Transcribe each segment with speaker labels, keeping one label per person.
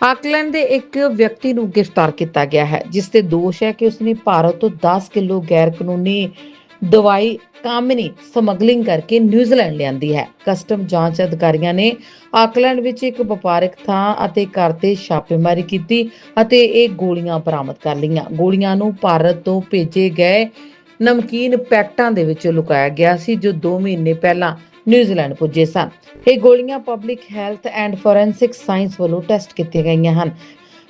Speaker 1: Auckland ਦੇ ਇੱਕ ਵਿਅਕਤੀ ਨੂੰ ਗ੍ਰਿਫਤਾਰ ਕੀਤਾ ਗਿਆ ਹੈ, ਜਿਸ ਤੇ ਦੋਸ਼ ਹੈ ਕਿ ਉਸਨੇ ਭਾਰਤ ਤੋਂ 10 ਕਿਲੋ ਗੈਰ ਕਾਨੂੰਨੀ ਦਵਾਈ ਕਾਮਨੀ ਸਮਗਲਿੰਗ ਕਰਕੇ ਨਿਊਜ਼ੀਲੈਂਡ ਲਿਆਂਦੀ ਹੈ। ਕਸਟਮ ਜਾਂਚ ਅਧਿਕਾਰੀਆਂ ਨੇ ਆਕਲੈਂਡ ਵਿੱਚ ਇੱਕ ਵਪਾਰਕ ਥਾਂ ਅਤੇ ਘਰ ਤੇ ਛਾਪੇਮਾਰੀ ਕੀਤੀ ਅਤੇ ਇਹ ਗੋਲੀਆਂ ਬਰਾਮਦ ਕਰ ਲਈਆਂ। ਗੋਲੀਆਂ ਨੂੰ ਭਾਰਤ ਤੋਂ ਭੇਜੇ ਗਏ ਨਮਕੀਨ ਪੈਕਟਾਂ ਦੇ ਵਿੱਚ ਲੁਕਾਇਆ ਗਿਆ ਸੀ, ਜੋ 2 ਮਹੀਨੇ ਪਹਿਲਾਂ ਨਿਊਜ਼ੀਲੈਂਡ ਪੁੱਜੇ ਸਨ। ਇਹ ਗੋਲੀਆਂ public health and forensic science ਵੱਲੋਂ ਟੈਸਟ ਕੀਤੀਆਂ ਗਈਆਂ ਹਨ।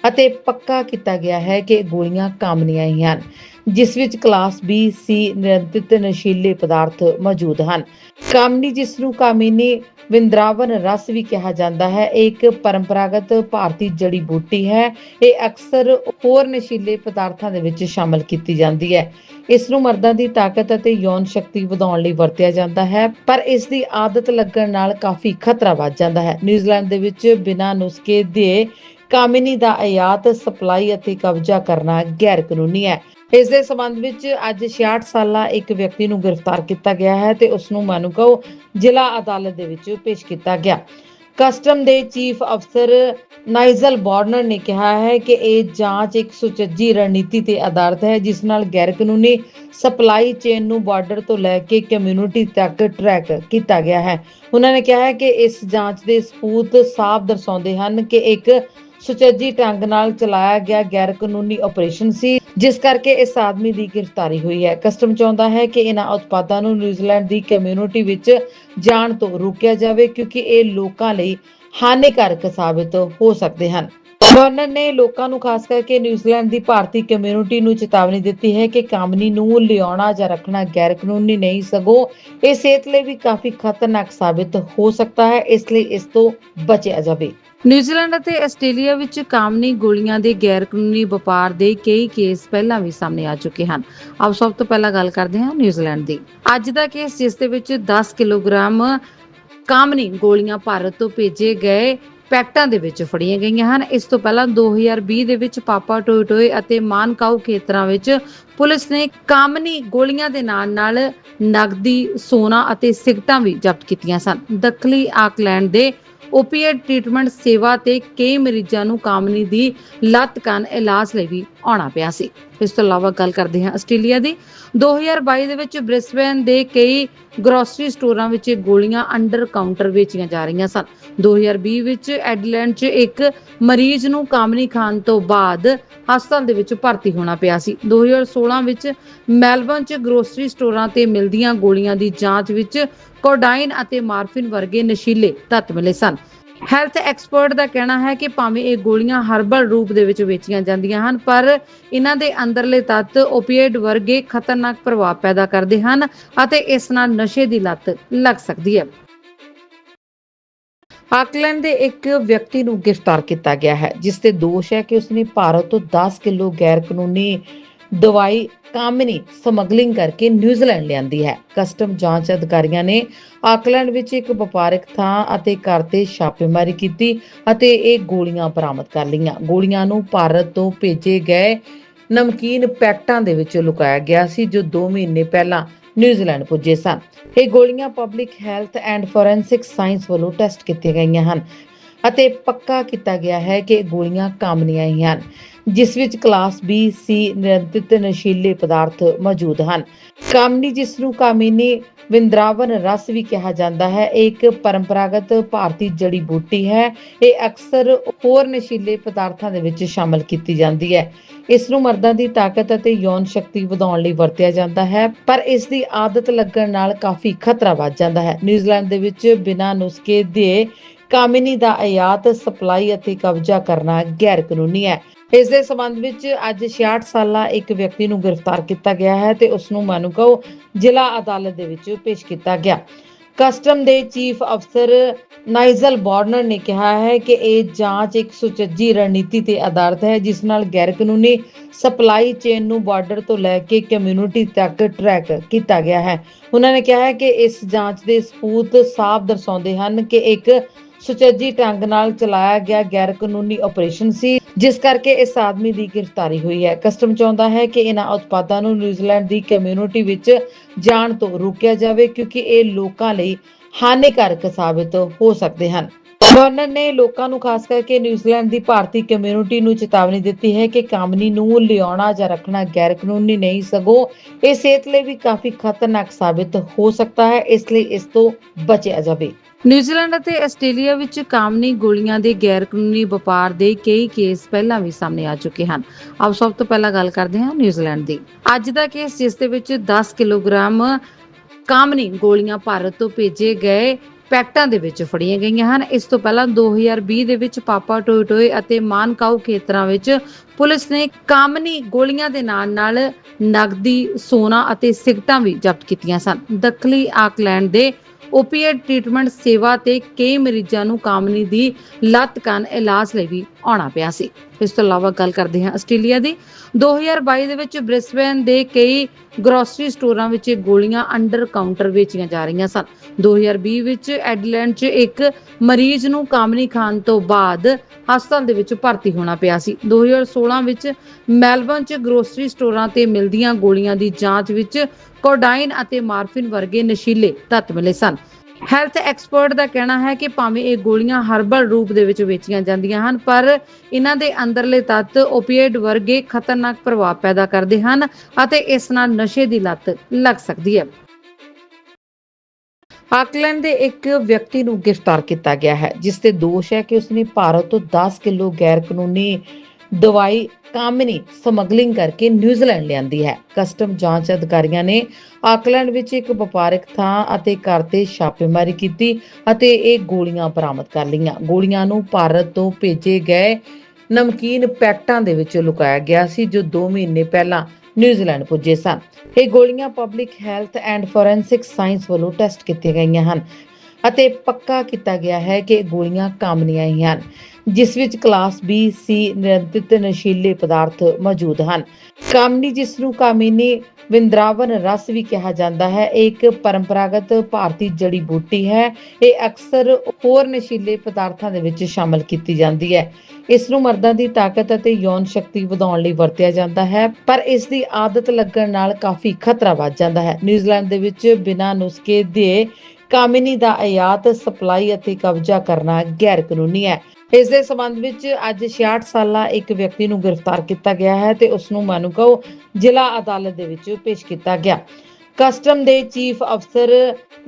Speaker 1: ਅਤੇ ਪੱਕਾ ਕੀਤਾ ਗਿਆ ਹੈ ਕਿ ਗੋਲੀਆਂ ਕਾਮਨੀਆਂ ਹੀ ਹਨ, ਜਿਸ ਵਿੱਚ ਕਲਾਸ B, C ਨਿਰੰਤਰਿਤ ਨਸ਼ੀਲੇ ਪਦਾਰਥ ਮੌਜੂਦ ਹਨ। ਕਾਮਨੀ, ਜਿਸ ਨੂੰ ਕਾਮਿਨੀ ਵਿੰਦਰਾਵਨ ਰਸ ਵੀ ਕਿਹਾ ਜਾਂਦਾ ਹੈ, ਇਹ ਇੱਕ ਪਰੰਪਰਾਗਤ ਭਾਰਤੀ ਜੜੀ ਬੂਟੀ ਹੈ। ਇਹ ਅਕਸਰ ਹੋਰ ਨਸ਼ੀਲੇ ਪਦਾਰਥਾਂ ਦੇ ਵਿੱਚ ਸ਼ਾਮਲ ਕੀਤੀ ਜਾਂਦੀ ਹੈ। ਇਸ ਨੂੰ ਮਰਦਾਂ ਦੀ ਤਾਕਤ ਅਤੇ ਯੌਨ ਸ਼ਕਤੀ ਵਧਾਉਣ ਲਈ ਵਰਤਿਆ ਜਾਂਦਾ ਹੈ, ਪਰ ਇਸ ਦੀ ਆਦਤ ਲੱਗਣ ਨਾਲ ਕਾਫੀ ਖਤਰਾ ਵੱਧ ਜਾਂਦਾ ਹੈ। ਨਿਊਜ਼ੀਲੈਂਡ ਦੇ ਵਿੱਚ ਬਿਨਾਂ ਨੁਸਖੇ ਦੇ ਕਾਮਿਨੀ ਦਾ ਆਯਾਤ ਸਪਲਾਈ ਅਤੇ ਕਬਜ਼ਾ ਕਰਨਾ ਗੈਰ ਕਾਨੂੰਨੀ ਹੈ। ਇਸ ਦੇ ਸਬੰਧ ਵਿੱਚ ਅੱਜ 66 ਸਾਲਾ ਇੱਕ ਵਿਅਕਤੀ ਨੂੰ ਗ੍ਰਿਫਤਾਰ ਕੀਤਾ ਗਿਆ ਹੈ ਤੇ ਉਸ ਨੂੰ ਮਾਨੂਕਾਓ ਜ਼ਿਲ੍ਹਾ ਅਦਾਲਤ ਦੇ ਵਿੱਚ ਪੇਸ਼ ਕੀਤਾ ਗਿਆ। ਕਸਟਮ ਦੇ ਚੀਫ ਅਫਸਰ ਨਾਈਜ਼ਲ ਬਾਰਨਰ ਨੇ ਕਿਹਾ ਹੈ ਕਿ ਇਹ ਜਾਂਚ ਇੱਕ ਸੁਚੱਜੀ ਰਣਨੀਤੀ ਤੇ ਆਧਾਰਿਤ ਹੈ, ਜਿਸ ਨਾਲ ਗੈਰ ਕਾਨੂੰਨੀ ਸਪਲਾਈ ਚੇਨ ਨੂੰ ਬਾਰਡਰ ਤੋਂ ਲੈ ਕੇ ਕਮਿਊਨਿਟੀ ਤੱਕ ਟਰੈਕ ਕੀਤਾ ਗਿਆ ਹੈ। ਉਹਨਾਂ ਨੇ ਕਿਹਾ ਹੈ ਕਿ ਇਸ ਜਾਂਚ ਦੇ ਸਬੂਤ ਸਾਫ਼ ਦਰਸਾਉਂਦੇ ਹਨ ਕਿ ਇੱਕ ਸੁਚੱਜੀ ਢੰਗ ਨਾਲ ਚਲਾਇਆ ਗਿਆ ਗੈਰ ਕਾਨੂੰਨੀ ਆਪਰੇਸ਼ਨ ਸੀ, ਜਿਸ ਕਰਕੇ ਇਸ ਆਦਮੀ ਦੀ ਗ੍ਰਿਫਤਾਰੀ ਹੋਈ ਹੈ। ਕਸਟਮ ਚਾਹੁੰਦਾ ਹੈ ਕਿ ਇਹਨਾਂ ਉਤਪਾਦਾਂ ਨੂੰ ਨਿਊਜ਼ੀਲੈਂਡ ਦੀ ਕਮਿਊਨਿਟੀ ਵਿੱਚ ਜਾਣ ਤੋਂ ਰੋਕਿਆ ਜਾਵੇ, ਕਿਉਂਕਿ ਇਹ ਲੋਕਾਂ ਲਈ ਹਾਨੀਕਾਰਕ ਸਾਬਿਤ ਹੋ ਸਕਦੇ ਹਨ। ਗਵਰਨਰ ਨੇ ਲੋਕਾਂ ਨੂੰ ਖਾਸ ਕਰਕੇ ਨਿਊਜ਼ੀਲੈਂਡ ਦੀ ਭਾਰਤੀ ਕਮਿਊਨਿਟੀ ਨੂੰ ਚੇਤਾਵਨੀ ਦਿੱਤੀ ਹੈ ਕਿ ਕਾਮਨੀ ਨੂੰ ਲਿਆਉਣਾ ਜਾਂ ਰੱਖਣਾ ਗੈਰ ਕਾਨੂੰਨੀ ਨਹੀਂ, ਸਗੋਂ ਇਹ ਸਿਹਤ ਲਈ ਵੀ ਕਾਫੀ ਖਤਰਨਾਕ ਸਾਬਿਤ ਹੋ ਸਕਦਾ ਹੈ, ਇਸ ਲਈ ਇਸ ਤੋਂ ਬਚਿਆ ਜਾਵੇ। ਨਿਊਜ਼ੀਲੈਂਡ ਅਤੇ ਆਸਟ੍ਰੇਲੀਆ ਵਿੱਚ ਕਾਮਨੀ ਗੋਲੀਆਂ ਦੇ ਗੈਰ ਕਾਨੂੰਨੀ ਵਪਾਰ ਦੇ ਕਈ ਕੇਸ ਪਹਿਲਾਂ ਵੀ ਸਾਹਮਣੇ ਆ ਚੁੱਕੇ ਹਨ। ਆਓ ਸਭ ਤੋਂ ਪਹਿਲਾਂ ਗੱਲ ਕਰਦੇ ਹਾਂ ਨਿਊਜ਼ੀਲੈਂਡ ਦੀ। ਅੱਜ ਦਾ ਕੇਸ, ਜਿਸ ਦੇ ਵਿੱਚ 10 ਕਿਲੋਗ੍ਰਾਮ ਕਾਮਨੀ ਗੋਲੀਆਂ ਭਾਰਤ ਤੋਂ ਭੇਜੇ ਗਏ ਪੈਕਟਾਂ ਦੇ ਵਿੱਚ ਫੜੀਆਂ ਗਈਆਂ ਹਨ। ਇਸ ਤੋਂ ਪਹਿਲਾਂ 2020 ਦੇ ਵਿੱਚ ਪਾਪਾ ਟੋਇਟੋਏ ਅਤੇ ਮਾਨਕਾਊ ਖੇਤਰਾਂ ਵਿੱਚ ਪੁਲਿਸ ਨੇ ਕਾਮਨੀ ਗੋਲੀਆਂ ਦੇ ਨਾਲ ਨਾਲ ਨਗਦੀ, ਸੋਨਾ ਅਤੇ ਸਿਗਟਾਂ ਵੀ ਜ਼ਬਤ ਕੀਤੀਆਂ ਸਨ। ਦੱਖਣੀ ਆਕਲੈਂਡ ਦੇ ਓਪੀਏਡ ਟ੍ਰੀਟਮੈਂਟ ਸੇਵਾ ਤੇ ਕਈ ਮਰੀਜ਼ਾਂ ਨੂੰ ਕਾਮਨੀ ਦੀ ਲੱਤ ਕਾਰਨ ਇਲਾਜ ਲਈ ਵੀ ਆਉਣਾ ਪਿਆ ਸੀ। ਇਸ ਤੋਂ ਇਲਾਵਾ ਗੱਲ ਕਰਦੇ ਹਾਂ ਆਸਟ੍ਰੇਲੀਆ ਦੀ। 2022 ਦੇ ਵਿੱਚ ਬ੍ਰਿਸਬੇਨ ਦੇ ਕਈ ਗਰੋਸਰੀ ਸਟੋਰਾਂ ਵਿੱਚ ਗੋਲੀਆਂ ਅੰਡਰ ਕਾਊਂਟਰ ਵੇਚੀਆਂ ਜਾ ਰਹੀਆਂ ਸਨ। 2020 ਵਿੱਚ ਐਡਲੈਂਡ 'ਚ ਇੱਕ ਮਰੀਜ਼ ਨੂੰ ਕਾਮਨੀ ਖਾਨ ਤੋਂ ਬਾਅਦ ਹਸਪਤਾਲ ਦੇ ਵਿੱਚ ਭਰਤੀ ਹੋਣਾ ਪਿਆ ਸੀ। 2016 ਵਿੱਚ ਮੈਲਬਨ 'ਚ ਗਰੋਸਰੀ ਸਟੋਰਾਂ ਤੇ ਮਿਲਦੀਆਂ ਗੋਲੀਆਂ ਦੀ ਜਾਂਚ ਵਿੱਚ ਕੋਡਾਈਨ ਅਤੇ ਮਾਰਫਿਨ ਵਰਗੇ ਨਸ਼ੀਲੇ ਤੱਤ ਮਿਲੇ ਸਨ। ਹੈਲਥ ਐਕਸਪਰਟ ਦਾ ਕਹਿਣਾ ਹੈ ਕਿ ਭਾਵੇਂ ਇਹ ਗੋਲੀਆਂ ਹਰਬਲ ਰੂਪ ਦੇ ਵਿੱਚ ਵੇਚੀਆਂ ਜਾਂਦੀਆਂ ਹਨ, ਪਰ ਇਹਨਾਂ ਦੇ ਅੰਦਰਲੇ ਤੱਤ ਓਪੀਏਡ ਵਰਗੇ ਖਤਰਨਾਕ ਪ੍ਰਭਾਵ ਪੈਦਾ ਕਰਦੇ ਹਨ ਅਤੇ ਇਸ ਨਾਲ ਨਸ਼ੇ ਦੀ ਲਤ ਲੱਗ ਸਕਦੀ ਹੈ। ਆਕਲੈਂਡ ਦੇ ਇੱਕ ਵਿਅਕਤੀ ਨੂੰ ਗ੍ਰਿਫਤਾਰ ਕੀਤਾ ਗਿਆ ਹੈ, ਜਿਸ ਤੇ ਦੋਸ਼ ਹੈ ਕਿ ਉਸਨੇ ਭਾਰਤ ਤੋਂ 10 ਕਿਲੋ ਗੈਰ ਕਾਨੂੰਨੀ ਦਵਾਈ ਕਾਮਨੀ ਸਮਗਲਿੰਗ ਕਰਕੇ ਨਿਊਜ਼ੀਲੈਂਡ ਲਿਆਂਦੀ ਹੈ। ਕਸਟਮ ਜਾਂਚ ਅਧਿਕਾਰੀਆਂ ਨੇ ਆਕਲੈਂਡ ਵਿੱਚ ਇੱਕ ਵਪਾਰਕ ਥਾਂ ਅਤੇ ਘਰ ਤੇ ਛਾਪੇਮਾਰੀ ਕੀਤੀ ਅਤੇ ਇਹ ਗੋਲੀਆਂ ਬਰਾਮਦ ਕਰ ਲਈਆਂ। ਗੋਲੀਆਂ ਨੂੰ ਭਾਰਤ ਤੋਂ ਭੇਜੇ ਗਏ ਨਮਕੀਨ ਪੈਕਟਾਂ ਦੇ ਵਿੱਚ ਲੁਕਾਇਆ ਗਿਆ ਸੀ, ਜੋ 2 ਮਹੀਨੇ ਪਹਿਲਾਂ ਨਿਊਜ਼ੀਲੈਂਡ ਪੁੱਜੇ ਸਨ। ਇਹ ਗੋਲੀਆਂ public health and forensic science ਵੱਲੋਂ ਟੈਸਟ ਕੀਤੀਆਂ ਗਈਆਂ ਹਨ। ਅਤੇ ਪੱਕਾ ਕੀਤਾ ਗਿਆ ਹੈ ਕਿ ਗੋਲੀਆਂ ਕਾਮਨੀਆਂ ਹੀ ਹਨ, ਜਿਸ ਵਿੱਚ ਕਲਾਸ B, C ਨਿਰੰਤਰਿਤ ਨਸ਼ੀਲੇ ਪਦਾਰਥ ਮੌਜੂਦ ਹਨ। ਕਾਮਨੀ, ਜਿਸ ਨੂੰ ਕਾਮਿਨੀ ਵਿੰਦਰਾਵਨ ਰਸ ਵੀ ਕਿਹਾ ਜਾਂਦਾ ਹੈ, ਇਹ ਇੱਕ ਪਰੰਪਰਾਗਤ ਭਾਰਤੀ ਜੜੀ ਬੂਟੀ ਹੈ। ਇਹ ਅਕਸਰ ਹੋਰ ਨਸ਼ੀਲੇ ਪਦਾਰਥਾਂ ਦੇ ਵਿੱਚ ਸ਼ਾਮਲ ਕੀਤੀ ਜਾਂਦੀ ਹੈ। ਇਸ ਨੂੰ ਮਰਦਾਂ ਦੀ ਤਾਕਤ ਅਤੇ ਯੌਨ ਸ਼ਕਤੀ ਵਧਾਉਣ ਲਈ ਵਰਤਿਆ ਜਾਂਦਾ ਹੈ, ਪਰ ਇਸ ਦੀ ਆਦਤ ਲੱਗਣ ਨਾਲ ਕਾਫੀ ਖਤਰਾ ਵੱਧ ਜਾਂਦਾ ਹੈ। ਨਿਊਜ਼ੀਲੈਂਡ ਦੇ ਵਿੱਚ ਬਿਨਾਂ ਨੁਸਖੇ ਦੇ ਕਾਮਿਨੀ ਦਾ ਆਯਾਤ, ਸਪਲਾਈ ਅਤੇ ਕਬਜ਼ਾ ਕਰਨਾ ਗੈਰ ਕਾਨੂੰਨੀ ਹੈ। ਇਸ ਦੇ ਸਬੰਧ ਵਿੱਚ ਅੱਜ 66 ਸਾਲਾ ਇੱਕ ਵਿਅਕਤੀ ਨੂੰ ਗ੍ਰਿਫਤਾਰ ਕੀਤਾ ਗਿਆ ਹੈ ਤੇ ਉਸ ਨੂੰ ਮਾਨੂਕਾਓ ਜ਼ਿਲ੍ਹਾ ਅਦਾਲਤ ਦੇ ਵਿੱਚ ਪੇਸ਼ ਕੀਤਾ ਗਿਆ। ਕਸਟਮ ਦੇ ਚੀਫ ਅਫਸਰ ਨਾਈਜ਼ਲ ਬਾਰਨਰ ਨੇ ਕਿਹਾ ਹੈ ਕਿ ਇਹ ਜਾਂਚ ਇੱਕ ਸੁਚੱਜੀ ਰਣਨੀਤੀ ਤੇ ਆਧਾਰਿਤ ਹੈ, ਜਿਸ ਨਾਲ ਗੈਰ ਕਾਨੂੰਨੀ ਸਪਲਾਈ ਚੇਨ ਨੂੰ ਬਾਰਡਰ ਤੋਂ ਲੈ ਕੇ ਕਮਿਊਨਿਟੀ ਤੱਕ ਟਰੈਕ ਕੀਤਾ ਗਿਆ ਹੈ। ਉਹਨਾਂ ਨੇ ਕਿਹਾ ਹੈ ਕਿ ਇਸ ਜਾਂਚ ਦੇ ਸਬੂਤ ਸਾਫ਼ ਦਰਸਾਉਂਦੇ ਹਨ ਕਿ ਇੱਕ ਸੁਚੱਜੀ ਢੰਗ ਨਾਲ ਚਲਾਇਆ ਗਿਆ ਗੈਰ ਕਾਨੂੰਨੀ ਆਪਰੇਸ਼ਨ ਸੀ, ਜਿਸ ਕਰਕੇ ਇਸ ਆਦਮੀ ਦੀ ਗ੍ਰਿਫਤਾਰੀ ਹੋਈ ਹੈ। ਕਸਟਮ ਚਾਹੁੰਦਾ ਹੈ ਕਿ ਇਹਨਾਂ ਉਤਪਾਦਾਂ ਨੂੰ ਨਿਊਜ਼ੀਲੈਂਡ ਦੀ ਕਮਿਊਨਿਟੀ ਵਿੱਚ ਜਾਣ ਤੋਂ ਰੋਕਿਆ ਜਾਵੇ, ਕਿਉਂਕਿ ਇਹ ਲੋਕਾਂ ਲਈ ਹਾਨੀਕਾਰਕ ਸਾਬਿਤ ਹੋ ਸਕਦੇ ਹਨ। ਗਵਰਨਰ ਨੇ ਲੋਕਾਂ ਨੂੰ ਖਾਸ ਕਰਕੇ ਨਿਊਜ਼ੀਲੈਂਡ ਦੀ ਭਾਰਤੀ ਕਮਿਊਨਿਟੀ ਨੂੰ ਚੇਤਾਵਨੀ ਦਿੱਤੀ ਹੈ ਕਿ ਕਾਮਨੀ ਨੂੰ ਲਿਆਉਣਾ ਜਾਂ ਰੱਖਣਾ ਗੈਰ ਕਾਨੂੰਨੀ ਨਹੀਂ, ਸਗੋਂ ਇਹ ਸਿਹਤ ਲਈ ਵੀ ਕਾਫੀ ਖਤਰਨਾਕ ਸਾਬਿਤ ਹੋ ਸਕਦਾ ਹੈ, ਇਸ ਲਈ ਇਸ ਤੋਂ ਬਚਿਆ ਜਾਵੇ। ਨਿਊਜ਼ੀਲੈਂਡ ਅਤੇ ਆਸਟ੍ਰੇਲੀਆ ਵਿੱਚ ਕਾਮਨੀ ਗੋਲੀਆਂ ਦੇ ਗੈਰ ਕਾਨੂੰਨੀ ਵਪਾਰ ਦੇ ਕਈ ਕੇਸ ਪਹਿਲਾਂ ਵੀ ਸਾਹਮਣੇ ਆ ਚੁੱਕੇ ਹਨ। ਆਪ ਸਭ ਤੋਂ ਪਹਿਲਾਂ ਗੱਲ ਕਰਦੇ ਹਾਂ ਨਿਊਜ਼ੀਲੈਂਡ ਦੀ। ਅੱਜ ਦਾ ਕੇਸ ਜਿਸ ਦੇ ਵਿੱਚ 10 ਕਿਲੋਗ੍ਰਾਮ ਕਾਮਨੀ ਗੋਲੀਆਂ ਭਾਰਤ ਤੋਂ ਭੇਜੇ ਗਏ ਪੈਕਟਾਂ ਦੇ ਵਿੱਚ ਫੜੀਆਂ ਗਈਆਂ ਹਨ। ਇਸ ਤੋਂ ਪਹਿਲਾਂ 2020 ਦੇ ਵਿੱਚ ਪਾਪਾ ਟੋਇਟੋਏ ਅਤੇ ਮਾਨਕਾਊ ਖੇਤਰਾਂ ਵਿੱਚ ਪੁਲਿਸ ਨੇ ਕਾਮਨੀ ਗੋਲੀਆਂ ਦੇ ਨਾਲ ਨਾਲ ਨਗਦੀ ਸੋਨਾ ਅਤੇ ਸਿਗਟਾਂ ਵੀ ਜ਼ਬਤ ਕੀਤੀਆਂ ਸਨ। ਦੱਖਣੀ ਆਕਲੈਂਡ ਦੇ ਓਪੀਏਡ ਟ੍ਰੀਟਮੈਂਟ ਸੇਵਾ ਤੇ ਕਈ ਮਰੀਜ਼ਾਂ ਨੂੰ ਕਾਮਨੀ ਦੀ ਲੱਤ ਕਾਰਨ ਇਲਾਜ ਲਈ ਵੀ ਆਉਣਾ ਪਿਆ ਸੀ। ਇਸ ਤੋਂ ਇਲਾਵਾ ਗੱਲ ਕਰਦੇ ਹਾਂ ਆਸਟ੍ਰੇਲੀਆ ਦੀ। 2022 ਦੇ ਵਿੱਚ ਬ੍ਰਿਸਬੇਨ ਦੇ ਕਈ ਗਰੋਸਰੀ ਸਟੋਰਾਂ ਵਿੱਚ ਗੋਲੀਆਂ ਅੰਡਰ ਕਾਊਂਟਰ ਵੇਚੀਆਂ ਜਾ ਰਹੀਆਂ ਸਨ। 2020 ਵਿੱਚ ਐਡਲੈਂਡ 'ਚ ਇੱਕ ਮਰੀਜ਼ ਨੂੰ ਕਾਮਨੀ ਖਾਨ ਤੋਂ ਬਾਅਦ ਹਸਪਤਾਲ ਦੇ ਵਿੱਚ ਭਰਤੀ ਹੋਣਾ ਪਿਆ ਸੀ। 2016 ਵਿੱਚ ਮੈਲਬਨ 'ਚ ਗਰੋਸਰੀ ਸਟੋਰਾਂ ਤੇ ਮਿਲਦੀਆਂ ਗੋਲੀਆਂ ਦੀ ਜਾਂਚ ਵਿੱਚ ਕੋਡਾਈਨ ਅਤੇ ਮਾਰਫਿਨ ਵਰਗੇ ਨਸ਼ੀਲੇ ਤੱਤ ਮਿਲੇ ਸਨ। ਹੈਲਥ ਐਕਸਪਰਟ ਦਾ ਕਹਿਣਾ ਹੈ ਕਿ ਭਾਵੇਂ ਇਹ ਗੋਲੀਆਂ ਹਰਬਲ ਰੂਪ ਦੇ ਵਿੱਚ ਵੇਚੀਆਂ ਜਾਂਦੀਆਂ ਹਨ, ਪਰ ਇਹਨਾਂ ਦੇ ਅੰਦਰਲੇ ਤੱਤ ਓਪੀਏਡ ਵਰਗੇ ਖਤਰਨਾਕ ਪ੍ਰਭਾਵ ਪੈਦਾ ਕਰਦੇ ਹਨ ਅਤੇ ਇਸ ਨਾਲ ਨਸ਼ੇ ਦੀ ਲਤ ਲੱਗ ਸਕਦੀ ਹੈ। ਆਕਲੈਂਡ ਦੇ ਇੱਕ ਵਿਅਕਤੀ ਨੂੰ ਗ੍ਰਿਫਤਾਰ ਕੀਤਾ ਗਿਆ ਹੈ, ਜਿਸ ਤੇ ਦੋਸ਼ ਹੈ ਕਿ ਉਸਨੇ ਭਾਰਤ ਤੋਂ 10 ਕਿਲੋ ਗੈਰ ਕਾਨੂੰਨੀ ਦਵਾਈ ਕਾਮਨੀ ਸਮਗਲਿੰਗ ਕਰਕੇ ਨਿਊਜ਼ੀਲੈਂਡ ਲਿਆਂਦੀ ਹੈ। ਕਸਟਮ ਜਾਂਚ ਅਧਿਕਾਰੀਆਂ ਨੇ ਆਕਲੈਂਡ ਵਿੱਚ ਇੱਕ ਵਪਾਰਕ ਥਾਂ ਅਤੇ ਘਰ ਤੇ ਛਾਪੇਮਾਰੀ ਕੀਤੀ ਅਤੇ ਇਹ ਗੋਲੀਆਂ ਬਰਾਮਦ ਕਰ ਲਈਆਂ। ਗੋਲੀਆਂ ਨੂੰ ਭਾਰਤ ਤੋਂ ਭੇਜੇ ਗਏ ਨਮਕੀਨ ਪੈਕਟਾਂ ਦੇ ਵਿੱਚ ਲੁਕਾਇਆ ਗਿਆ ਸੀ, ਜੋ 2 ਮਹੀਨੇ ਪਹਿਲਾਂ ਨਿਊਜ਼ੀਲੈਂਡ ਪੁੱਜੇ ਸਨ। ਇਹ ਗੋਲੀਆਂ public health and forensic science ਵੱਲੋਂ ਟੈਸਟ ਕੀਤੀਆਂ ਗਈਆਂ ਹਨ। ਅਤੇ ਪੱਕਾ ਕੀਤਾ ਗਿਆ ਹੈ ਕਿ ਗੋਲੀਆਂ ਕਾਮਨੀਆਂ ਹੀ ਹਨ, ਜਿਸ ਵਿੱਚ ਕਲਾਸ B, C ਨਿਰੰਤਰਿਤ ਨਸ਼ੀਲੇ ਪਦਾਰਥ ਮੌਜੂਦ ਹਨ। ਕਾਮਨੀ ਜਿਸ ਨੂੰ ਕਾਮਿਨੀ ਵਿੰਦਰਾਵਨ ਰਸ ਵੀ ਕਿਹਾ ਜਾਂਦਾ ਹੈ, ਇਹ ਇੱਕ ਪਰੰਪਰਾਗਤ ਭਾਰਤੀ ਜੜੀ ਬੂਟੀ ਹੈ। ਇਹ ਅਕਸਰ ਹੋਰ ਨਸ਼ੀਲੇ ਪਦਾਰਥਾਂ ਦੇ ਵਿੱਚ ਸ਼ਾਮਲ ਕੀਤੀ ਜਾਂਦੀ ਹੈ। ਇਸ ਨੂੰ ਮਰਦਾਂ ਦੀ ਤਾਕਤ ਅਤੇ ਯੌਨ ਸ਼ਕਤੀ ਵਧਾਉਣ ਲਈ ਵਰਤਿਆ ਜਾਂਦਾ ਹੈ, ਪਰ ਇਸ ਦੀ ਆਦਤ ਲੱਗਣ ਨਾਲ ਕਾਫੀ ਖਤਰਾ ਵੱਧ ਜਾਂਦਾ ਹੈ। ਨਿਊਜ਼ੀਲੈਂਡ ਦੇ ਵਿੱਚ ਬਿਨਾਂ ਨੁਸਖੇ ਦੇ ਕਾਮਿਨੀ ਦਾ ਆਯਾਤ ਸਪਲਾਈ ਅਤੇ ਕਬਜ਼ਾ ਕਰਨਾ ਗੈਰ ਕਾਨੂੰਨੀ ਹੈ। ਇਸ ਦੇ ਸਬੰਧ ਵਿੱਚ ਅੱਜ 66 ਸਾਲਾ ਇੱਕ ਵਿਅਕਤੀ ਨੂੰ ਗ੍ਰਿਫਤਾਰ ਕੀਤਾ ਗਿਆ ਹੈ ਤੇ ਉਸ ਨੂੰ ਮਾਨੂਕਾਓ ਜ਼ਿਲ੍ਹਾ ਅਦਾਲਤ ਦੇ ਵਿੱਚ ਪੇਸ਼ ਕੀਤਾ ਗਿਆ। ਕਸਟਮ ਦੇ ਚੀਫ ਅਫਸਰ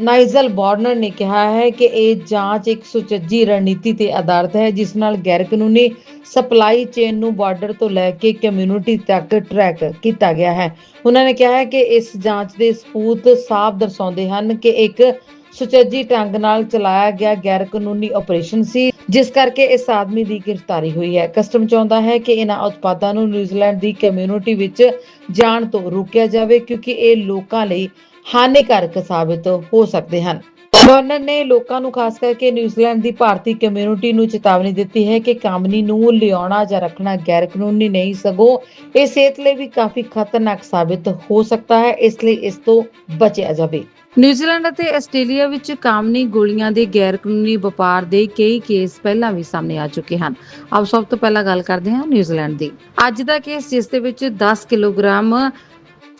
Speaker 1: ਨਾਈਜ਼ਲ ਬਾਰਨਰ ਨੇ ਕਿਹਾ ਹੈ ਕਿ ਇਹ ਜਾਂਚ ਇੱਕ ਸੁਚੱਜੀ ਰਣਨੀਤੀ ਤੇ ਆਧਾਰਿਤ ਹੈ, ਜਿਸ ਨਾਲ ਗੈਰ ਕਾਨੂੰਨੀ ਸਪਲਾਈ ਚੇਨ ਨੂੰ ਬਾਰਡਰ ਤੋਂ ਲੈ ਕੇ ਕਮਿਊਨਿਟੀ ਤੱਕ ਟਰੈਕ ਕੀਤਾ ਗਿਆ ਹੈ। ਉਹਨਾਂ ਨੇ ਕਿਹਾ ਹੈ ਕਿ ਇਸ ਜਾਂਚ ਦੇ ਸਬੂਤ ਸਾਫ਼ ਦਰਸਾਉਂਦੇ ਹਨ ਕਿ ਇੱਕ ਸੁਚੱਜੀ ਢੰਗ ਨਾਲ ਚਲਾਇਆ ਗਿਆ ਗੈਰ ਕਾਨੂੰਨੀ ਆਪਰੇਸ਼ਨ ਸੀ, ਜਿਸ ਕਰਕੇ ਇਸ ਆਦਮੀ ਦੀ ਗ੍ਰਿਫਤਾਰੀ ਹੋਈ ਹੈ। ਕਸਟਮ ਚਾਹੁੰਦਾ ਹੈ ਕਿ ਇਹਨਾਂ ਉਤਪਾਦਾਂ ਨੂੰ ਨਿਊਜ਼ੀਲੈਂਡ ਦੀ ਕਮਿਊਨਿਟੀ ਵਿੱਚ ਜਾਣ ਤੋਂ ਰੋਕਿਆ ਜਾਵੇ, ਕਿਉਂਕਿ ਇਹ ਲੋਕਾਂ ਲਈ ਹਾਨੀਕਾਰਕ ਸਾਬਿਤ ਹੋ ਸਕਦੇ ਹਨ। ਗਵਰਨਰ ਨੇ ਲੋਕਾਂ ਨੂੰ ਖਾਸ ਕਰਕੇ ਨਿਊਜ਼ੀਲੈਂਡ ਦੀ ਭਾਰਤੀ ਕਮਿਊਨਿਟੀ ਨੂੰ ਚੇਤਾਵਨੀ ਦਿੱਤੀ ਹੈ ਕਿ ਕਾਮਨੀ ਨੂੰ ਲਿਆਉਣਾ ਜਾਂ ਰੱਖਣਾ ਗੈਰ ਕਾਨੂੰਨੀ ਨਹੀਂ, ਸਗੋਂ ਇਹ ਸਿਹਤ ਲਈ ਵੀ ਕਾਫੀ ਖਤਰਨਾਕ ਸਾਬਿਤ ਹੋ ਸਕਦਾ ਹੈ, ਇਸ ਲਈ ਇਸ ਤੋਂ ਬਚਿਆ ਜਾਵੇ। ਨਿਊਜ਼ੀਲੈਂਡ ਅਤੇ ਆਸਟ੍ਰੇਲੀਆ ਵਿੱਚ ਕਾਮਨੀ ਗੋਲੀਆਂ ਦੇ ਗੈਰ ਕਾਨੂੰਨੀ ਵਪਾਰ ਦੇ ਕਈ ਕੇਸ ਪਹਿਲਾਂ ਵੀ ਸਾਹਮਣੇ ਆ ਚੁੱਕੇ ਹਨ। ਆਪ ਸਭ ਤੋਂ ਪਹਿਲਾਂ ਗੱਲ ਕਰਦੇ ਹਾਂ ਨਿਊਜ਼ੀਲੈਂਡ ਦੀ। ਅੱਜ ਦਾ ਕੇਸ, ਜਿਸ ਦੇ ਵਿੱਚ 10 ਕਿਲੋਗ੍ਰਾਮ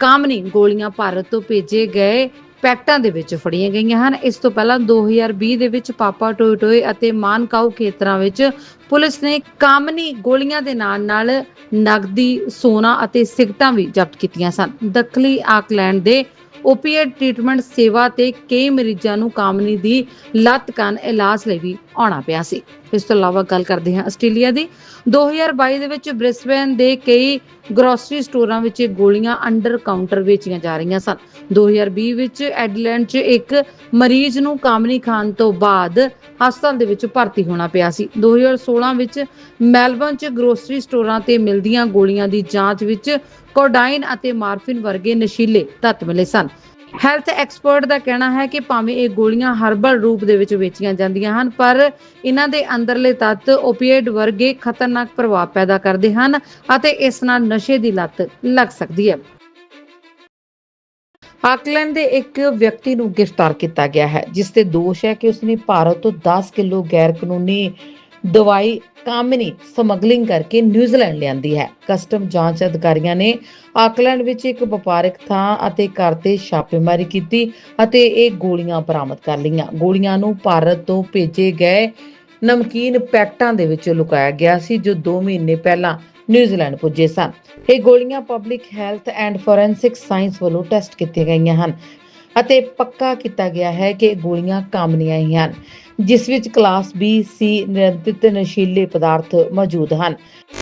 Speaker 1: ਕਾਮਨੀ ਗੋਲੀਆਂ ਭਾਰਤ ਤੋਂ ਭੇਜੇ ਗਏ ਪੈਕਟਾਂ ਦੇ ਵਿੱਚ ਫੜੀਆਂ ਗਈਆਂ ਹਨ। ਇਸ ਤੋਂ ਪਹਿਲਾਂ 2020 ਦੇ ਵਿੱਚ ਪਾਪਾ ਟੋਇਟੋਏ ਅਤੇ ਮਾਨਕਾਊ ਖੇਤਰਾਂ ਵਿੱਚ ਪੁਲਿਸ ਨੇ ਕਾਮਨੀ ਗੋਲੀਆਂ ਦੇ ਨਾਲ ਨਾਲ ਨਗਦੀ, ਸੋਨਾ ਅਤੇ ਸਿਗਟਾਂ ਵੀ ਜ਼ਬਤ ਕੀਤੀਆਂ ਸਨ। ਦੱਖਣੀ ਆਕਲੈਂਡ ਦੇ ਓਪੀਏਡ ਟ੍ਰੀਟਮੈਂਟ ਸੇਵਾ ਤੇ ਕਈ ਮਰੀਜ਼ਾਂ ਨੂੰ ਕਾਮਨੀ ਦੀ ਲੱਤ ਕਾਰਨ ਇਲਾਜ ਲਈ ਵੀ ਆਉਣਾ ਪਿਆ ਸੀ। ਇਸ ਤੋਂ ਇਲਾਵਾ ਗੱਲ ਕਰਦੇ ਹਾਂ ਆਸਟ੍ਰੇਲੀਆ ਦੀ। 2022 ਦੇ ਵਿੱਚ ਬ੍ਰਿਸਬੇਨ ਦੇ ਕਈ ਗਰੋਸਰੀ ਸਟੋਰਾਂ ਵਿੱਚ ਗੋਲੀਆਂ ਅੰਡਰ ਕਾਊਂਟਰ ਵੇਚੀਆਂ ਜਾ ਰਹੀਆਂ ਸਨ। 2020 ਵਿੱਚ ਐਡਲੈਂਡ 'ਚ ਇੱਕ ਮਰੀਜ਼ ਨੂੰ ਕਾਮਨੀ ਖਾਨ ਤੋਂ ਬਾਅਦ ਹਸਪਤਾਲ ਦੇ ਵਿੱਚ ਭਰਤੀ ਹੋਣਾ ਪਿਆ ਸੀ। 2016 ਵਿੱਚ ਮੈਲਬਨ 'ਚ ਗਰੋਸਰੀ ਸਟੋਰਾਂ ਤੇ ਮਿਲਦੀਆਂ ਗੋਲੀਆਂ ਦੀ ਜਾਂਚ ਵਿੱਚ ਕੋਡਾਈਨ ਅਤੇ ਮਾਰਫਿਨ ਵਰਗੇ ਨਸ਼ੀਲੇ ਤੱਤ ਮਿਲੇ ਸਨ। ਹੈਲਥ ਐਕਸਪਰਟ ਦਾ ਕਹਿਣਾ ਹੈ ਕਿ ਭਾਵੇਂ ਇਹ ਗੋਲੀਆਂ ਹਰਬਲ ਰੂਪ ਦੇ ਵਿੱਚ ਵੇਚੀਆਂ ਜਾਂਦੀਆਂ ਹਨ, ਪਰ ਇਹਨਾਂ ਦੇ ਅੰਦਰਲੇ ਤੱਤ ਓਪੀਏਡ ਵਰਗੇ ਖਤਰਨਾਕ ਪ੍ਰਭਾਵ ਪੈਦਾ ਕਰਦੇ ਹਨ ਅਤੇ ਇਸ ਨਾਲ ਨਸ਼ੇ ਦੀ ਲਤ ਲੱਗ ਸਕਦੀ ਹੈ। ਆਕਲੈਂਡ ਦੇ ਇੱਕ ਵਿਅਕਤੀ ਨੂੰ ਗ੍ਰਿਫਤਾਰ ਕੀਤਾ ਗਿਆ ਹੈ, ਜਿਸ ਤੇ ਦੋਸ਼ ਹੈ ਕਿ ਉਸਨੇ ਭਾਰਤ ਤੋਂ 10 ਕਿਲੋ ਗੈਰ ਕਾਨੂੰਨੀ ਦਵਾਈ ਕਾਮਨੀ ਸਮਗਲਿੰਗ ਕਰਕੇ ਨਿਊਜ਼ੀਲੈਂਡ ਲਿਆਂਦੀ ਹੈ। ਕਸਟਮ ਜਾਂਚ ਅਧਿਕਾਰੀਆਂ ਨੇ ਆਕਲੈਂਡ ਵਿੱਚ ਇੱਕ ਵਪਾਰਕ ਥਾਂ ਅਤੇ ਘਰ ਤੇ ਛਾਪੇਮਾਰੀ ਕੀਤੀ ਅਤੇ ਇਹ ਗੋਲੀਆਂ ਬਰਾਮਦ ਕਰ ਲਈਆਂ। ਗੋਲੀਆਂ ਨੂੰ ਭਾਰਤ ਤੋਂ ਭੇਜੇ ਗਏ ਨਮਕੀਨ ਪੈਕਟਾਂ ਦੇ ਵਿੱਚ ਲੁਕਾਇਆ ਗਿਆ ਸੀ, ਜੋ 2 ਮਹੀਨੇ ਪਹਿਲਾਂ ਨਿਊਜ਼ੀਲੈਂਡ ਪੁੱਜੇ ਸਨ। ਇਹ ਗੋਲੀਆਂ public health and forensic science ਵੱਲੋਂ ਟੈਸਟ ਕੀਤੀਆਂ ਗਈਆਂ ਹਨ। ਅਤੇ ਪੱਕਾ ਕੀਤਾ ਗਿਆ ਹੈ ਕਿ ਗੋਲੀਆਂ ਕਾਮਨੀਆਂ ਹੀ ਹਨ, ਜਿਸ ਵਿੱਚ ਕਲਾਸ B, C ਨਿਰੰਤਰਿਤ ਨਸ਼ੀਲੇ ਪਦਾਰਥ ਮੌਜੂਦ ਹਨ।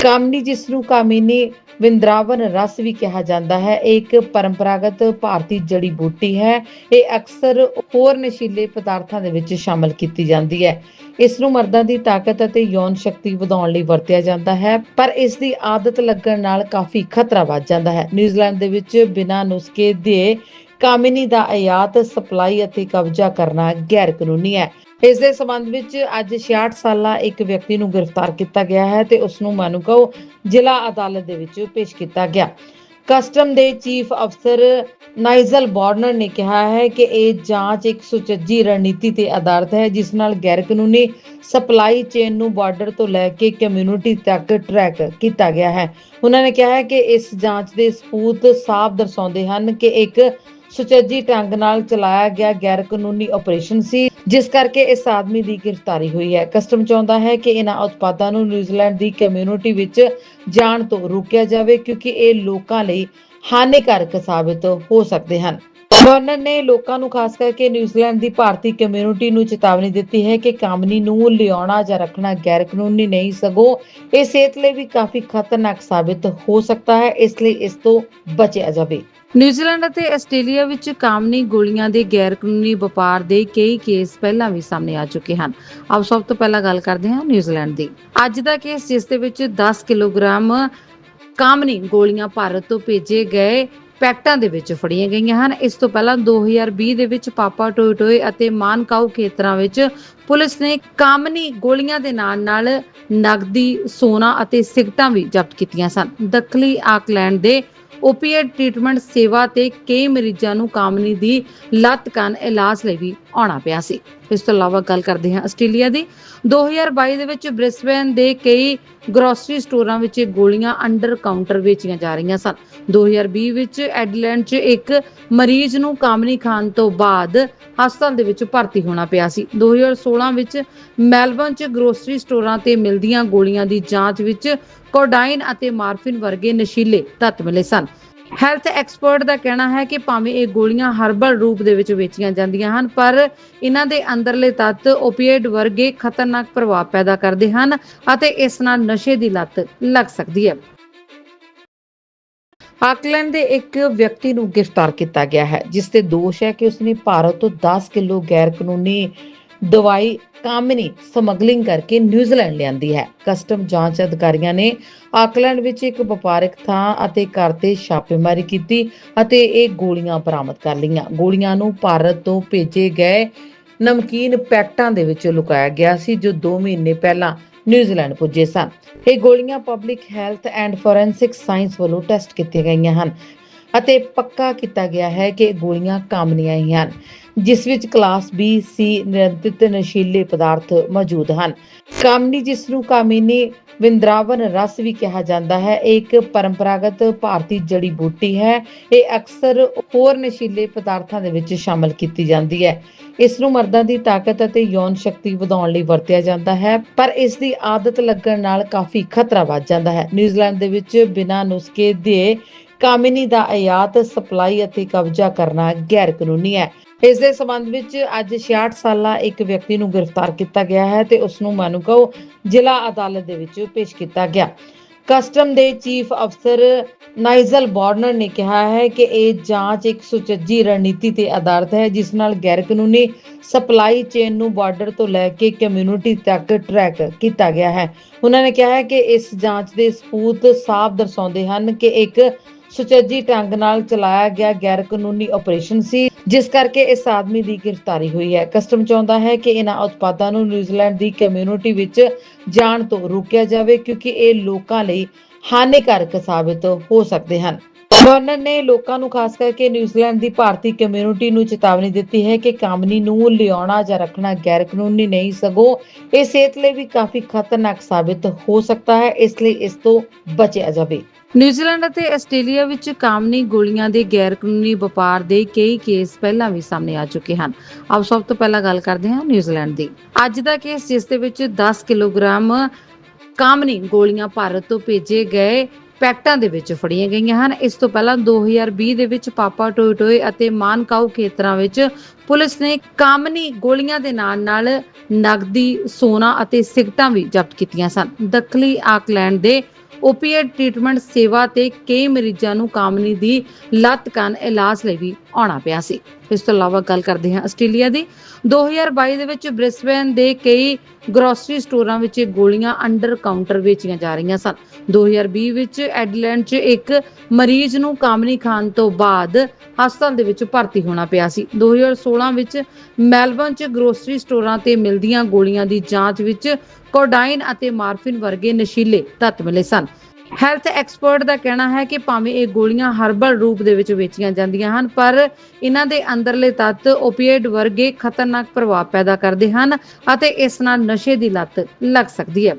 Speaker 1: ਕਾਮਨੀ, ਜਿਸ ਨੂੰ ਕਾਮਿਨੀ ਵਿੰਦਰਾਵਨ ਰਸ ਵੀ ਕਿਹਾ ਜਾਂਦਾ ਹੈ, ਇਹ ਇੱਕ ਪਰੰਪਰਾਗਤ ਭਾਰਤੀ ਜੜੀ ਬੂਟੀ ਹੈ। ਇਹ ਅਕਸਰ ਹੋਰ ਨਸ਼ੀਲੇ ਪਦਾਰਥਾਂ ਦੇ ਵਿੱਚ ਸ਼ਾਮਲ ਕੀਤੀ ਜਾਂਦੀ ਹੈ। ਇਸ ਨੂੰ ਮਰਦਾਂ ਦੀ ਤਾਕਤ ਅਤੇ ਯੌਨ ਸ਼ਕਤੀ ਵਧਾਉਣ ਲਈ ਵਰਤਿਆ ਜਾਂਦਾ ਹੈ, ਪਰ ਇਸ ਦੀ ਆਦਤ ਲੱਗਣ ਨਾਲ ਕਾਫੀ ਖਤਰਾ ਵੱਧ ਜਾਂਦਾ ਹੈ। ਨਿਊਜ਼ੀਲੈਂਡ ਦੇ ਵਿੱਚ ਬਿਨਾਂ ਨੁਸਖੇ ਦੇ ਕਾਮਿਨੀ ਦਾ ਆਯਾਤ ਸਪਲਾਈ ਅਤੇ ਕਬਜ਼ਾ ਕਰਨਾ ਗੈਰ ਕਾਨੂੰਨੀ ਹੈ। ਇਸ ਦੇ ਸੰਬੰਧ ਵਿੱਚ ਅੱਜ 66 ਸਾਲਾ ਇੱਕ ਵਿਅਕਤੀ ਨੂੰ ਗ੍ਰਿਫਤਾਰ ਕੀਤਾ ਗਿਆ ਹੈ ਤੇ ਉਸ ਨੂੰ ਮਾਨੂਕਾਓ ਜ਼ਿਲ੍ਹਾ ਅਦਾਲਤ ਦੇ ਵਿੱਚ ਪੇਸ਼ ਕੀਤਾ ਗਿਆ। ਕਸਟਮ ਦੇ ਚੀਫ ਅਫਸਰ ਨਾਈਜ਼ਲ ਬਾਰਨਰ ਨੇ ਕਿਹਾ ਹੈ ਕਿ ਇਹ ਜਾਂਚ ਇੱਕ ਸੁਚੱਜੀ ਰਣਨੀਤੀ ਤੇ ਆਧਾਰਿਤ ਹੈ, ਜਿਸ ਨਾਲ ਗੈਰ ਕਾਨੂੰਨੀ ਸਪਲਾਈ ਚੇਨ ਨੂੰ ਬਾਰਡਰ ਤੋਂ ਲੈ ਕੇ ਕਮਿਊਨਿਟੀ ਤੱਕ ਟਰੈਕ ਕੀਤਾ ਗਿਆ ਹੈ। ਉਹਨਾਂ ਨੇ ਕਿਹਾ ਹੈ ਕਿ ਇਸ ਜਾਂਚ ਦੇ ਸਬੂਤ ਸਾਫ਼ ਦਰਸਾਉਂਦੇ ਹਨ ਕਿ ਇੱਕ ਸੁਚੱਜੀ ਢੰਗ ਨਾਲ ਚਲਾਇਆ ਗਿਆ ਗੈਰ ਕਾਨੂੰਨੀ ਆਪਰੇਸ਼ਨ ਸੀ, ਜਿਸ ਕਰਕੇ ਇਸ ਆਦਮੀ ਦੀ ਗ੍ਰਿਫਤਾਰੀ ਹੋਈ ਹੈ। ਕਸਟਮ ਚਾਹੁੰਦਾ ਹੈ ਕਿ ਇਹਨਾਂ ਉਤਪਾਦਾਂ ਨੂੰ ਨਿਊਜ਼ੀਲੈਂਡ ਦੀ ਕਮਿਊਨਿਟੀ ਵਿੱਚ ਜਾਣ ਤੋਂ ਰੋਕਿਆ ਜਾਵੇ, ਕਿਉਂਕਿ ਇਹ ਲੋਕਾਂ ਲਈ ਹਾਨੀਕਾਰਕ ਸਾਬਿਤ ਹੋ ਸਕਦੇ ਹਨ। ਗਵਰਨਰ ਨੇ ਲੋਕਾਂ ਨੂੰ ਖਾਸ ਕਰਕੇ ਨਿਊਜ਼ੀਲੈਂਡ ਦੀ ਭਾਰਤੀ ਕਮਿਊਨਿਟੀ ਨੂੰ ਚੇਤਾਵਨੀ ਦਿੱਤੀ ਹੈ ਕਿ ਕਾਮਨੀ ਨੂੰ ਲਿਆਉਣਾ ਜਾਂ ਰੱਖਣਾ ਗੈਰ ਕਾਨੂੰਨੀ ਨਹੀਂ, ਸਗੋਂ ਇਹ ਸਿਹਤ ਲਈ ਵੀ ਕਾਫੀ ਖਤਰਨਾਕ ਸਾਬਿਤ ਹੋ ਸਕਦਾ ਹੈ, ਇਸ ਲਈ ਇਸ ਤੋਂ ਬਚਿਆ ਜਾਵੇ। ਨਿਊਜ਼ੀਲੈਂਡ ਅਤੇ ਆਸਟ੍ਰੇਲੀਆ ਵਿੱਚ ਕਾਮਨੀ ਗੋਲੀਆਂ ਦੇ ਗੈਰ ਕਾਨੂੰਨੀ ਵਪਾਰ ਦੇ ਕਈ ਕੇਸ ਪਹਿਲਾਂ ਵੀ ਸਾਹਮਣੇ ਆ ਚੁੱਕੇ ਹਨ। ਆਪ ਸਭ ਤੋਂ ਪਹਿਲਾਂ ਗੱਲ ਕਰਦੇ ਹਾਂ ਨਿਊਜ਼ੀਲੈਂਡ ਦੀ। ਅੱਜ ਦਾ ਕੇਸ, ਜਿਸ ਦੇ ਵਿੱਚ 10 ਕਿਲੋਗ੍ਰਾਮ ਕਾਮਨੀ ਗੋਲੀਆਂ ਭਾਰਤ ਤੋਂ ਭੇਜੇ ਗਏ ਪੈਕਟਾਂ ਦੇ ਵਿੱਚ ਫੜੀਆਂ ਗਈਆਂ ਹਨ। ਇਸ ਤੋਂ ਪਹਿਲਾਂ 2020 ਦੇ ਵਿੱਚ ਪਾਪਾ ਟੋਇਟੋਏ ਅਤੇ ਮਾਨਕਾਊ ਖੇਤਰਾਂ ਵਿੱਚ ਪੁਲਿਸ ਨੇ ਕਾਮਨੀ ਗੋਲੀਆਂ ਦੇ ਨਾਲ ਨਾਲ ਨਗਦੀ, ਸੋਨਾ ਅਤੇ ਸਿਗਟਾਂ ਵੀ ਜ਼ਬਤ ਕੀਤੀਆਂ ਸਨ। ਦੱਖਣੀ ਆਕਲੈਂਡ ਦੇ ਓਪੀਏਡ ਟ੍ਰੀਟਮੈਂਟ ਸੇਵਾ ਤੇ ਕਈ ਮਰੀਜ਼ਾਂ ਨੂੰ ਕਾਮਨੀ ਦੀ ਲੱਤ ਕਾਰਨ ਇਲਾਜ ਲਈ ਵੀ ਆਉਣਾ ਪਿਆ ਸੀ। ਇਸ ਤੋਂ ਇਲਾਵਾ ਗੱਲ ਕਰਦੇ ਹਾਂ ਆਸਟ੍ਰੇਲੀਆ ਦੀ। 2022 ਦੇ ਵਿੱਚ ਬ੍ਰਿਸਬੇਨ ਦੇ ਕਈ ਗਰੋਸਰੀ ਸਟੋਰਾਂ ਵਿੱਚ ਗੋਲੀਆਂ ਅੰਡਰ ਕਾਊਂਟਰ ਵੇਚੀਆਂ ਜਾ ਰਹੀਆਂ ਸਨ। 2020 ਵਿੱਚ ਐਡਲੈਂਡ 'ਚ ਇੱਕ ਮਰੀਜ਼ ਨੂੰ ਕਾਮਨੀ ਖਾਨ ਤੋਂ ਬਾਅਦ ਹਸਪਤਾਲ ਦੇ ਵਿੱਚ ਭਰਤੀ ਹੋਣਾ ਪਿਆ ਸੀ। 2016 ਵਿੱਚ ਮੈਲਬਨ 'ਚ ਗਰੋਸਰੀ ਸਟੋਰਾਂ ਤੇ ਮਿਲਦੀਆਂ ਗੋਲੀਆਂ ਦੀ ਜਾਂਚ ਵਿੱਚ ਕੋਡਾਈਨ ਅਤੇ ਮਾਰਫਿਨ ਵਰਗੇ ਨਸ਼ੀਲੇ ਤੱਤ ਮਿਲੇ ਸਨ। ਹੈਲਥ ਐਕਸਪਰਟ ਦਾ ਕਹਿਣਾ ਹੈ ਕਿ ਭਾਵੇਂ ਇਹ ਗੋਲੀਆਂ ਹਰਬਲ ਰੂਪ ਦੇ ਵਿੱਚ ਵੇਚੀਆਂ ਜਾਂਦੀਆਂ ਹਨ, ਪਰ ਇਹਨਾਂ ਦੇ ਅੰਦਰਲੇ ਤੱਤ ਓਪੀਏਡ ਵਰਗੇ ਖਤਰਨਾਕ ਪ੍ਰਭਾਵ ਪੈਦਾ ਕਰਦੇ ਹਨ ਅਤੇ ਇਸ ਨਾਲ ਨਸ਼ੇ ਦੀ ਲਤ ਲੱਗ ਸਕਦੀ ਹੈ। ਆਕਲੈਂਡ ਦੇ ਇੱਕ ਵਿਅਕਤੀ ਨੂੰ ਗ੍ਰਿਫਤਾਰ ਕੀਤਾ ਗਿਆ ਹੈ, ਜਿਸ ਤੇ ਦੋਸ਼ ਹੈ ਕਿ ਉਸਨੇ ਭਾਰਤ ਤੋਂ 10 ਕਿਲੋ ਗੈਰ ਕਾਨੂੰਨੀ ਦਵਾਈ ਕਾਮਨੀ ਸਮਗਲਿੰਗ ਕਰਕੇ ਨਿਊਜ਼ੀਲੈਂਡ ਲਿਆਂਦੀ ਹੈ। ਕਸਟਮ ਜਾਂਚ ਅਧਿਕਾਰੀਆਂ ਨੇ ਆਕਲੈਂਡ ਵਿੱਚ ਇੱਕ ਵਪਾਰਕ ਥਾਂ ਅਤੇ ਘਰ ਤੇ ਛਾਪੇਮਾਰੀ ਕੀਤੀ ਅਤੇ ਇਹ ਗੋਲੀਆਂ ਬਰਾਮਦ ਕਰ ਲਈਆਂ। ਗੋਲੀਆਂ ਨੂੰ ਭਾਰਤ ਤੋਂ ਭੇਜੇ ਗਏ ਨਮਕੀਨ ਪੈਕਟਾਂ ਦੇ ਵਿੱਚ ਲੁਕਾਇਆ ਗਿਆ ਸੀ, ਜੋ 2 ਮਹੀਨੇ ਪਹਿਲਾਂ ਨਿਊਜ਼ੀਲੈਂਡ ਪੁੱਜੇ ਸਨ। ਇਹ ਗੋਲੀਆਂ public health and forensic science ਵੱਲੋਂ ਟੈਸਟ ਕੀਤੀਆਂ ਗਈਆਂ ਹਨ ਅਤੇ ਪੱਕਾ ਕੀਤਾ ਗਿਆ ਹੈ ਕਿ ਗੋਲੀਆਂ ਕਾਮਨੀਆਂ ਹੀ ਹਨ। ਜਿਸ ਵਿੱਚ ਕਲਾਸ B, C ਨਿਰੰਤਰਿਤ ਨਸ਼ੀਲੇ ਪਦਾਰਥ ਮੌਜੂਦ ਹਨ। ਕਾਮਨੀ ਜਿਸ ਨੂੰ ਕਾਮਿਨੀ ਵਿੰਦਰਾਵਨ ਰਸ ਵੀ ਕਿਹਾ ਜਾਂਦਾ ਹੈ, ਇਹ ਇੱਕ ਪਰੰਪਰਾਗਤ ਭਾਰਤੀ ਜੜੀ ਬੂਟੀ ਹੈ। ਇਹ ਅਕਸਰ ਹੋਰ ਨਸ਼ੀਲੇ ਪਦਾਰਥਾਂ ਦੇ ਵਿੱਚ ਸ਼ਾਮਲ ਕੀਤੀ ਜਾਂਦੀ ਹੈ। ਇਸ ਨੂੰ ਮਰਦਾਂ ਦੀ ਤਾਕਤ ਅਤੇ ਯੌਨ ਸ਼ਕਤੀ ਵਧਾਉਣ ਲਈ ਵਰਤਿਆ ਜਾਂਦਾ ਹੈ, ਪਰ ਇਸ ਦੀ ਆਦਤ ਲੱਗਣ ਨਾਲ ਕਾਫੀ ਖਤਰਾ ਵੱਧ ਜਾਂਦਾ ਹੈ। ਨਿਊਜ਼ੀਲੈਂਡ ਦੇ ਵਿੱਚ ਬਿਨਾਂ ਨੁਸਖੇ ਦੇ ਕਾਮਿਨੀ ਦਾ ਆਯਾਤ ਸਪਲਾਈ ਅਤੇ ਕਬਜ਼ਾ ਕਰਨਾ ਗੈਰ ਕਾਨੂੰਨੀ ਹੈ। ਇਸ ਦੇ ਸੰਬੰਧ ਵਿੱਚ ਅੱਜ 66 ਸਾਲਾ ਇੱਕ ਵਿਅਕਤੀ ਨੂੰ ਗ੍ਰਿਫਤਾਰ ਕੀਤਾ ਗਿਆ ਹੈ ਤੇ ਉਸ ਨੂੰ ਮਾਨੂਕਾਓ ਜ਼ਿਲ੍ਹਾ ਅਦਾਲਤ ਦੇ ਵਿੱਚ ਪੇਸ਼ ਕੀਤਾ ਗਿਆ। ਕਸਟਮ ਦੇ ਚੀਫ ਅਫਸਰ ਨਾਈਜ਼ਲ ਬਾਰਨਰ ਨੇ ਕਿਹਾ ਹੈ ਕਿ ਇਹ ਜਾਂਚ ਇੱਕ ਸੁਚੱਜੀ ਰਣਨੀਤੀ ਤੇ ਆਧਾਰਿਤ ਹੈ, ਜਿਸ ਨਾਲ ਗੈਰ ਕਾਨੂੰਨੀ ਸਪਲਾਈ ਚੇਨ ਨੂੰ ਬਾਰਡਰ ਤੋਂ ਲੈ ਕੇ ਕਮਿਊਨਿਟੀ ਤੱਕ ਟਰੈਕ ਕੀਤਾ ਗਿਆ ਹੈ। ਉਹਨਾਂ ਨੇ ਕਿਹਾ ਹੈ ਕਿ ਇਸ ਜਾਂਚ ਦੇ ਸਬੂਤ ਸਾਫ਼ ਦਰਸਾਉਂਦੇ ਹਨ ਕਿ ਇੱਕ ਸੁਚੱਜੀ ਢੰਗ ਨਾਲ ਚਲਾਇਆ ਗਿਆ ਗੈਰ ਕਾਨੂੰਨੀ ਆਪਰੇਸ਼ਨ ਸੀ, ਜਿਸ ਕਰਕੇ ਇਸ ਆਦਮੀ ਦੀ ਗ੍ਰਿਫਤਾਰੀ ਹੋਈ ਹੈ। ਕਸਟਮ ਚਾਹੁੰਦਾ ਹੈ ਕਿ ਇਹਨਾਂ ਉਤਪਾਦਾਂ ਨੂੰ ਨਿਊਜ਼ੀਲੈਂਡ ਦੀ ਕਮਿਊਨਿਟੀ ਵਿੱਚ ਜਾਣ ਤੋਂ ਰੋਕਿਆ ਜਾਵੇ, ਕਿਉਂਕਿ ਇਹ ਲੋਕਾਂ ਲਈ ਹਾਨੀਕਾਰਕ ਸਾਬਿਤ ਹੋ ਸਕਦੇ ਹਨ। ਗਵਰਨਰ ਨੇ ਲੋਕਾਂ ਨੂੰ ਖਾਸ ਕਰਕੇ ਨਿਊਜ਼ੀਲੈਂਡ ਦੀ ਭਾਰਤੀ ਕਮਿਊਨਿਟੀ ਨੂੰ ਚੇਤਾਵਨੀ ਦਿੱਤੀ ਹੈ ਕਿ ਕਾਮਨੀ ਨੂੰ ਲਿਆਉਣਾ ਜਾਂ ਰੱਖਣਾ ਗੈਰ ਕਾਨੂੰਨੀ ਨਹੀਂ, ਸਗੋਂ ਇਹ ਸਿਹਤ ਲਈ ਵੀ ਕਾਫੀ ਖਤਰਨਾਕ ਸਾਬਿਤ ਹੋ ਸਕਦਾ ਹੈ, ਇਸ ਲਈ ਇਸ ਤੋਂ ਬਚਿਆ ਜਾਵੇ। ਨਿਊਜ਼ੀਲੈਂਡ ਅਤੇ ਆਸਟ੍ਰੇਲੀਆ ਵਿੱਚ ਕਾਮਨੀ ਗੋਲੀਆਂ ਦੇ ਗੈਰ ਕਾਨੂੰਨੀ ਵਪਾਰ ਦੇ ਕਈ ਕੇਸ ਪਹਿਲਾਂ ਵੀ ਸਾਹਮਣੇ ਆ ਚੁੱਕੇ ਹਨ। ਆਪ ਸਭ ਤੋਂ ਪਹਿਲਾਂ ਗੱਲ ਕਰਦੇ ਹਾਂ ਨਿਊਜ਼ੀਲੈਂਡ ਦੀ। ਅੱਜ ਦਾ ਕੇਸ, ਜਿਸ ਦੇ ਵਿੱਚ 10 ਕਿਲੋਗ੍ਰਾਮ ਕਾਮਨੀ ਗੋਲੀਆਂ ਭਾਰਤ ਤੋਂ ਭੇਜੇ ਗਏ ਪੈਕਟਾਂ ਦੇ ਵਿੱਚ ਫੜੀਆਂ ਗਈਆਂ ਹਨ। ਇਸ ਤੋਂ ਪਹਿਲਾਂ 2020 ਦੇ ਵਿੱਚ ਪਾਪਾ ਟੋਇਟੋਏ ਅਤੇ ਮਾਨਕਾਊ ਖੇਤਰਾਂ ਵਿੱਚ ਪੁਲਿਸ ਨੇ ਕਾਮਨੀ ਗੋਲੀਆਂ ਦੇ ਨਾਲ ਨਾਲ ਨਗਦੀ, ਸੋਨਾ ਅਤੇ ਸਿਗਟਾਂ ਵੀ ਜ਼ਬਤ ਕੀਤੀਆਂ ਸਨ। ਦੱਖਣੀ ਆਕਲੈਂਡ ਦੇ ਓਪੀਏਡ ਟ੍ਰੀਟਮੈਂਟ ਸੇਵਾ ਤੇ ਕਈ ਮਰੀਜ਼ਾਂ ਨੂੰ ਕਾਮਨੀ ਦੀ ਲੱਤ ਕਾਰਨ ਇਲਾਜ ਲਈ ਵੀ ਆਉਣਾ ਪਿਆ ਸੀ। ਇਸ ਤੋਂ ਇਲਾਵਾ ਗੱਲ ਕਰਦੇ ਹਾਂ ਆਸਟ੍ਰੇਲੀਆ ਦੀ। 2022 ਦੇ ਵਿੱਚ ਬ੍ਰਿਸਬੇਨ ਦੇ ਕਈ ਗਰੋਸਰੀ ਸਟੋਰਾਂ ਵਿੱਚ ਗੋਲੀਆਂ ਅੰਡਰ ਕਾਊਂਟਰ ਵੇਚੀਆਂ ਜਾ ਰਹੀਆਂ ਸਨ। 2020 ਵਿੱਚ ਐਡਲੈਂਡ 'ਚ ਇੱਕ ਮਰੀਜ਼ ਨੂੰ ਕਾਮਨੀ ਖਾਨ ਤੋਂ ਬਾਅਦ ਹਸਪਤਾਲ ਦੇ ਵਿੱਚ ਭਰਤੀ ਹੋਣਾ ਪਿਆ ਸੀ। 2016 ਵਿੱਚ ਮੈਲਬਨ 'ਚ ਗਰੋਸਰੀ ਸਟੋਰਾਂ ਤੇ ਮਿਲਦੀਆਂ ਗੋਲੀਆਂ ਦੀ ਜਾਂਚ ਵਿੱਚ ਕੋਡਾਈਨ ਅਤੇ ਮਾਰਫਿਨ ਵਰਗੇ ਨਸ਼ੀਲੇ ਤੱਤ ਮਿਲੇ ਸਨ। ਹੈਲਥ ਐਕਸਪਰਟ ਦਾ ਕਹਿਣਾ ਹੈ ਕਿ ਭਾਵੇਂ ਇਹ ਗੋਲੀਆਂ ਹਰਬਲ ਰੂਪ ਦੇ ਵਿੱਚ ਵੇਚੀਆਂ ਜਾਂਦੀਆਂ ਹਨ, ਪਰ ਇਹਨਾਂ ਦੇ ਅੰਦਰਲੇ ਤੱਤ ਓਪੀਏਡ ਵਰਗੇ ਖਤਰਨਾਕ ਪ੍ਰਭਾਵ ਪੈਦਾ ਕਰਦੇ ਹਨ ਅਤੇ ਇਸ ਨਾਲ ਨਸ਼ੇ ਦੀ ਲੱਤ ਲੱਗ ਸਕਦੀ ਹੈ।